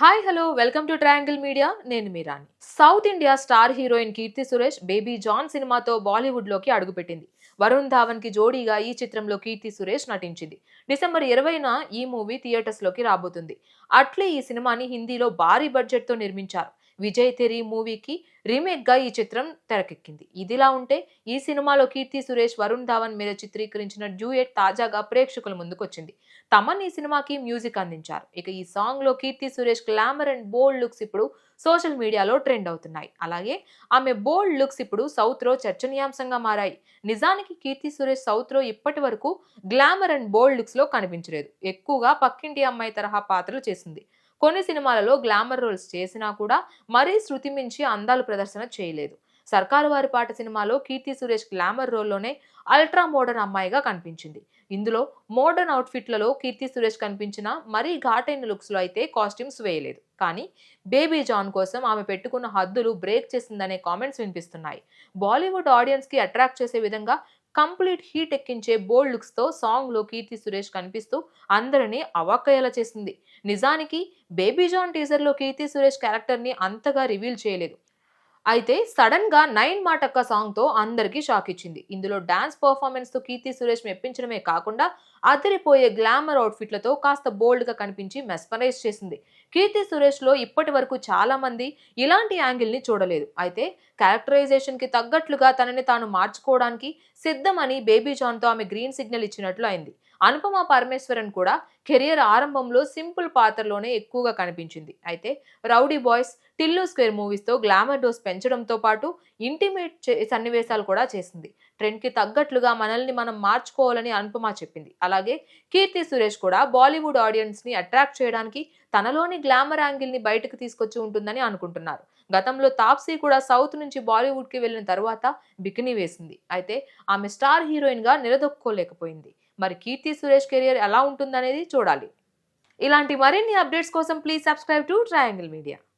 Hi hello welcome to Triangle Media నేను మీరాని south India star heroine Keerthy Suresh Baby John సినిమాతో బాలీవుడ్లోకి అడుగుపెట్టింది. వరుణ్ ధావన్కి జోడీగా ఈ చిత్రంలో కీర్తి సురేష్ నటించింది. డిసెంబర్ ఇరవైన ఈ మూవీ థియేటర్స్లోకి రాబోతుంది. అట్లే ఈ సినిమాని హిందీలో భారీ బడ్జెట్తో నిర్మించారు. విజయ్ తెరి మూవీకి రీమేక్గా ఈ చిత్రం తెరకెక్కింది. ఇదిలా ఉంటే ఈ సినిమాలో కీర్తి సురేష్ వరుణ్ ధావన్ మీద చిత్రీకరించిన డ్యూయట్ తాజాగా ప్రేక్షకుల ముందుకొచ్చింది. తమన్ ఈ సినిమాకి మ్యూజిక్ అందించారు. ఇక ఈ సాంగ్లో Keerthy Suresh glamour and bold looks ఇప్పుడు సోషల్ మీడియాలో ట్రెండ్ అవుతున్నాయి. అలాగే ఆమె బోల్డ్ లుక్స్ ఇప్పుడు సౌత్లో చర్చనీయాంశంగా మారాయి. నిజానికి కీర్తి సురేష్ సౌత్లో ఇప్పటి వరకు గ్లామర్ అండ్ బోల్డ్ లుక్స్లో కనిపించలేదు. ఎక్కువగా పక్కింటి అమ్మాయి తరహా పాత్రలు చేసింది. కొన్ని సినిమాలలో గ్లామర్ రోల్స్ చేసినా కూడా మరీ శృతి మించి అందాలు ప్రదర్శన చేయలేదు. సర్కారు వారి పాట సినిమాలో కీర్తి సురేష్ గ్లామర్ రోల్లోనే అల్ట్రా మోడర్న్ అమ్మాయిగా కనిపించింది. ఇందులో మోడర్న్ అవుట్ఫిట్లలో కీర్తి సురేష్ కనిపించిన మరీ ఘాటైన లుక్స్లో అయితే కాస్ట్యూమ్స్ వేయలేదు. కానీ బేబీ జాన్ కోసం ఆమె పెట్టుకున్న హద్దులు బ్రేక్ చేసిందనే కామెంట్స్ వినిపిస్తున్నాయి. బాలీవుడ్ ఆడియన్స్కి అట్రాక్ట్ చేసే విధంగా కంప్లీట్ హీట్ ఎక్కించే బోల్డ్ లుక్స్తో సాంగ్లో కీర్తి సురేష్ కనిపిస్తూ అందరినీ అవాక్కయ్యేలా చేసింది. నిజానికి బేబీ జాన్ టీజర్లో కీర్తి సురేష్ క్యారెక్టర్ని అంతగా రివీల్ చేయలేదు. అయితే సడన్గా నైన్ మాటక్క సాంగ్తో అందరికీ షాక్ ఇచ్చింది ఇందులో డాన్స్ పర్ఫార్మెన్స్తో కీర్తి సురేష్ మెప్పించడమే కాకుండా అదిరిపోయే గ్లామర్ అవుట్ఫిట్లతో కాస్త బోల్డ్గా కనిపించి మెస్పరైజ్ చేసింది. కీర్తి సురేష్లో ఇప్పటి వరకు చాలామంది ఇలాంటి యాంగిల్ని చూడలేదు. అయితే క్యారెక్టరైజేషన్కి తగ్గట్లుగా తనని తాను మార్చుకోవడానికి సిద్ధమని బేబీ జాన్తో ఆమె గ్రీన్ సిగ్నల్ ఇచ్చినట్లు అయింది. అనుపమ పరమేశ్వరన్ కూడా కెరియర్ ఆరంభంలో సింపుల్ పాత్రలోనే ఎక్కువగా కనిపించింది. అయితే రౌడీ బాయ్స్ టిల్లు స్క్వేర్ మూవీస్తో గ్లామర్ డోస్ పెంచడంతో పాటు ఇంటిమేట్ సన్నివేశాలు కూడా చేసింది. ట్రెండ్కి తగ్గట్లుగా మనల్ని మనం మార్చుకోవాలని అనుపమ చెప్పింది. అలాగే కీర్తి సురేష్ కూడా బాలీవుడ్ ఆడియన్స్ని అట్రాక్ట్ చేయడానికి తనలోని గ్లామర్ యాంగిల్ని బయటకు తీసుకొచ్చి ఉంటుందని అనుకుంటున్నారు. గతంలో తాప్సీ కూడా సౌత్ నుంచి బాలీవుడ్కి వెళ్ళిన తర్వాత బికినీ వేసింది. అయితే ఆమె స్టార్ హీరోయిన్గా నిలదొక్కుకోలేకపోయింది మరి కీర్తి సురేష్ కెరియర్ ఎలా ఉంటుందనేది చూడాలి. ఇలాంటి మరిన్ని అప్డేట్స్ కోసం please subscribe to Triangle Media.